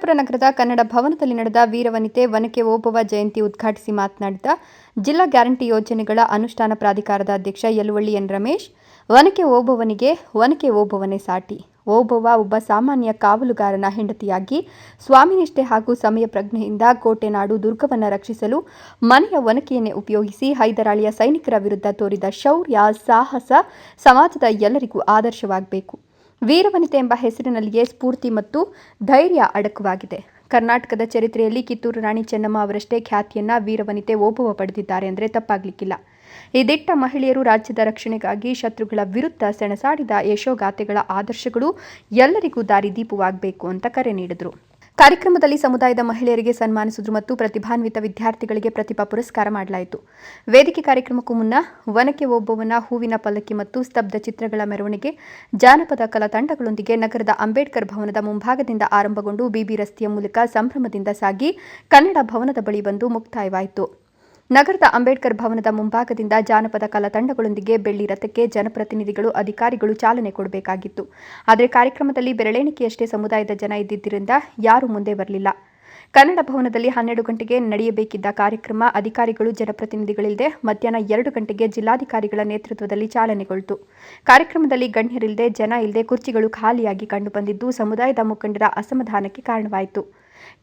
ವಿಜಯಪುರ ನಗರದ ಕನ್ನಡ ಭವನದಲ್ಲಿ ನಡೆದ ವೀರವನಿತೆ ವನಕೆ ಓಬವ್ವ ಜಯಂತಿ ಉದ್ಘಾಟಿಸಿ ಮಾತನಾಡಿದ ಜಿಲ್ಲಾ ಗ್ಯಾರಂಟಿ ಯೋಜನೆಗಳ ಅನುಷ್ಠಾನ ಪ್ರಾಧಿಕಾರದ ಅಧ್ಯಕ್ಷ ಯಲುವಳ್ಳಿ ಎನ್ ರಮೇಶ್ ವನಕೆ ಓಬವನಿಗೆ ವನಕೆ ಓಬವನೇ ಸಾಟಿ. ಓಬವ್ವ ಒಬ್ಬ ಸಾಮಾನ್ಯ ಕಾವಲುಗಾರನ ಹೆಂಡತಿಯಾಗಿ ಸ್ವಾಮಿನಿಷ್ಠೆ ಹಾಗೂ ಸಮಯ ಪ್ರಜ್ಞೆಯಿಂದ ಕೋಟೆನಾಡು ದುರ್ಗವನ್ನು ರಕ್ಷಿಸಲು ಮನೆಯ ಒನಕೆಯನ್ನೇ ಉಪಯೋಗಿಸಿ ಹೈದರಾಳಿಯ ಸೈನಿಕರ ವಿರುದ್ಧ ತೋರಿದ ಶೌರ್ಯ, ಸಾಹಸ ಸಮಾಜದ ಎಲ್ಲರಿಗೂ ಆದರ್ಶವಾಗಬೇಕು. ವೀರವನಿತೆ ಎಂಬ ಹೆಸರಿನಲ್ಲಿಯೇ ಸ್ಫೂರ್ತಿ ಮತ್ತು ಧೈರ್ಯ ಅಡಕವಾಗಿದೆ. ಕರ್ನಾಟಕದ ಚರಿತ್ರೆಯಲ್ಲಿ ಕಿತ್ತೂರು ರಾಣಿ ಚೆನ್ನಮ್ಮ ಅವರಷ್ಟೇ ಖ್ಯಾತಿಯನ್ನ ವೀರವನಿತೆ ಓಪವ ಪಡೆದಿದ್ದಾರೆ ಅಂದರೆ ತಪ್ಪಾಗಲಿಕ್ಕಿಲ್ಲ. ಈ ದಿಟ್ಟ ಮಹಿಳೆಯರು ರಾಜ್ಯದ ರಕ್ಷಣೆಗಾಗಿ ಶತ್ರುಗಳ ವಿರುದ್ಧ ಸೆಣಸಾಡಿದ ಯಶೋಗಾಥೆಗಳ ಆದರ್ಶಗಳು ಎಲ್ಲರಿಗೂ ದಾರಿದೀಪವಾಗಬೇಕು ಅಂತ ಕರೆ ನೀಡಿದರು. ಕಾರ್ಯಕ್ರಮದಲ್ಲಿ ಸಮುದಾಯದ ಮಹಿಳೆಯರಿಗೆ ಸನ್ಮಾನಿಸಿದ್ರು ಮತ್ತು ಪ್ರತಿಭಾನ್ವಿತ ವಿದ್ಯಾರ್ಥಿಗಳಿಗೆ ಪ್ರತಿಭಾ ಪುರಸ್ಕಾರ ಮಾಡಲಾಯಿತು. ವೇದಿಕೆ ಕಾರ್ಯಕ್ರಮಕ್ಕೂ ಮುನ್ನ ವನಕ್ಕೆ ಒಬ್ಬವನ ಹೂವಿನ ಪಲ್ಲಕ್ಕಿ ಮತ್ತು ಸ್ತಬ್ಧ ಚಿತ್ರಗಳ ಮೆರವಣಿಗೆ ಜಾನಪದ ಕಲಾ ತಂಡಗಳೊಂದಿಗೆ ನಗರದ ಅಂಬೇಡ್ಕರ್ ಭವನದ ಮುಂಭಾಗದಿಂದ ಆರಂಭಗೊಂಡು ಬಿಬಿ ರಸ್ತೆಯ ಮೂಲಕ ಸಂಭ್ರಮದಿಂದ ಸಾಗಿ ಕನ್ನಡ ಭವನದ ಬಳಿ ಬಂದು ಮುಕ್ತಾಯವಾಯಿತು. ನಗರದ ಅಂಬೇಡ್ಕರ್ ಭವನದ ಮುಂಭಾಗದಿಂದ ಜಾನಪದ ಕಲಾ ತಂಡಗಳೊಂದಿಗೆ ಬೆಳ್ಳಿ ರಥಕ್ಕೆ ಜನಪ್ರತಿನಿಧಿಗಳು, ಅಧಿಕಾರಿಗಳು ಚಾಲನೆ ಕೊಡಬೇಕಾಗಿತ್ತು. ಆದರೆ ಕಾರ್ಯಕ್ರಮದಲ್ಲಿ ಬೆರಳೆಣಿಕೆಯಷ್ಟೇ ಸಮುದಾಯದ ಜನ ಇದ್ದಿದ್ದರಿಂದ ಯಾರೂ ಮುಂದೆ ಬರಲಿಲ್ಲ. ಕನ್ನಡ ಭವನದಲ್ಲಿ ಹನ್ನೆರಡು ಗಂಟೆಗೆ ನಡೆಯಬೇಕಿದ್ದ ಕಾರ್ಯಕ್ರಮ ಅಧಿಕಾರಿಗಳು, ಜನಪ್ರತಿನಿಧಿಗಳಿಲ್ಲದೆ ಮಧ್ಯಾಹ್ನ ಎರಡು ಗಂಟೆಗೆ ಜಿಲ್ಲಾಧಿಕಾರಿಗಳ ನೇತೃತ್ವದಲ್ಲಿ ಚಾಲನೆಗೊಳ್ತು. ಕಾರ್ಯಕ್ರಮದಲ್ಲಿ ಗಣ್ಯರಿಲ್ಲದೆ, ಜನ ಇಲ್ಲದೆ ಕುರ್ಚಿಗಳು ಖಾಲಿಯಾಗಿ ಕಂಡುಬಂದಿದ್ದು ಸಮುದಾಯದ ಮುಖಂಡರ ಅಸಮಾಧಾನಕ್ಕೆ ಕಾರಣವಾಯಿತು.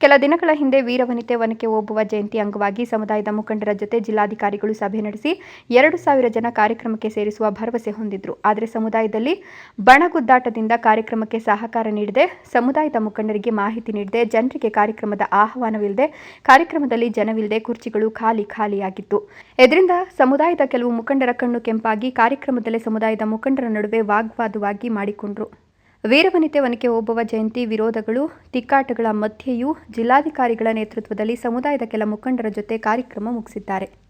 ಕೆಲ ದಿನಗಳ ಹಿಂದೆ ವೀರವನಿತೆ ವನಕ್ಕೆ ಹೋಗುವ ಜಯಂತಿ ಅಂಗವಾಗಿ ಸಮುದಾಯದ ಮುಖಂಡರ ಜೊತೆ ಜಿಲ್ಲಾಧಿಕಾರಿಗಳು ಸಭೆ ನಡೆಸಿ ಎರಡು ಸಾವಿರ ಜನ ಕಾರ್ಯಕ್ರಮಕ್ಕೆ ಸೇರಿಸುವ ಭರವಸೆ ಹೊಂದಿದ್ರು. ಆದರೆ ಸಮುದಾಯದಲ್ಲಿ ಬಣಗುದ್ದಾಟದಿಂದ ಕಾರ್ಯಕ್ರಮಕ್ಕೆ ಸಹಕಾರ ನೀಡದೆ ಸಮುದಾಯದ ಮುಖಂಡರಿಗೆ ಮಾಹಿತಿ ನೀಡದೆ ಜನರಿಗೆ ಕಾರ್ಯಕ್ರಮದ ಆಹ್ವಾನವಿಲ್ಲದೆ ಕಾರ್ಯಕ್ರಮದಲ್ಲಿ ಜನವಿಲ್ಲದೆ ಕುರ್ಚಿಗಳು ಖಾಲಿ ಖಾಲಿಯಾಗಿತ್ತು. ಇದರಿಂದ ಸಮುದಾಯದ ಕೆಲವು ಮುಖಂಡರ ಕಣ್ಣು ಕೆಂಪಾಗಿ ಕಾರ್ಯಕ್ರಮದಲ್ಲೇ ಸಮುದಾಯದ ಮುಖಂಡರ ನಡುವೆ ವಾಗ್ವಾದವಾಗಿ ಮಾಡಿಕೊಂಡ್ರು. ವೀರವನಿತೆ ಒನಕೆ ಓಬವ್ವ ಜಯಂತಿ ವಿರೋಧಗಳು, ತಿಕ್ಕಾಟಗಳ ಮಧ್ಯೆಯೂ ಜಿಲ್ಲಾಧಿಕಾರಿಗಳ ನೇತೃತ್ವದಲ್ಲಿ ಸಮುದಾಯದ ಕೆಲ ಮುಖಂಡರ ಜೊತೆ ಕಾರ್ಯಕ್ರಮ ಮುಗಿಸಿದ್ದಾರೆ.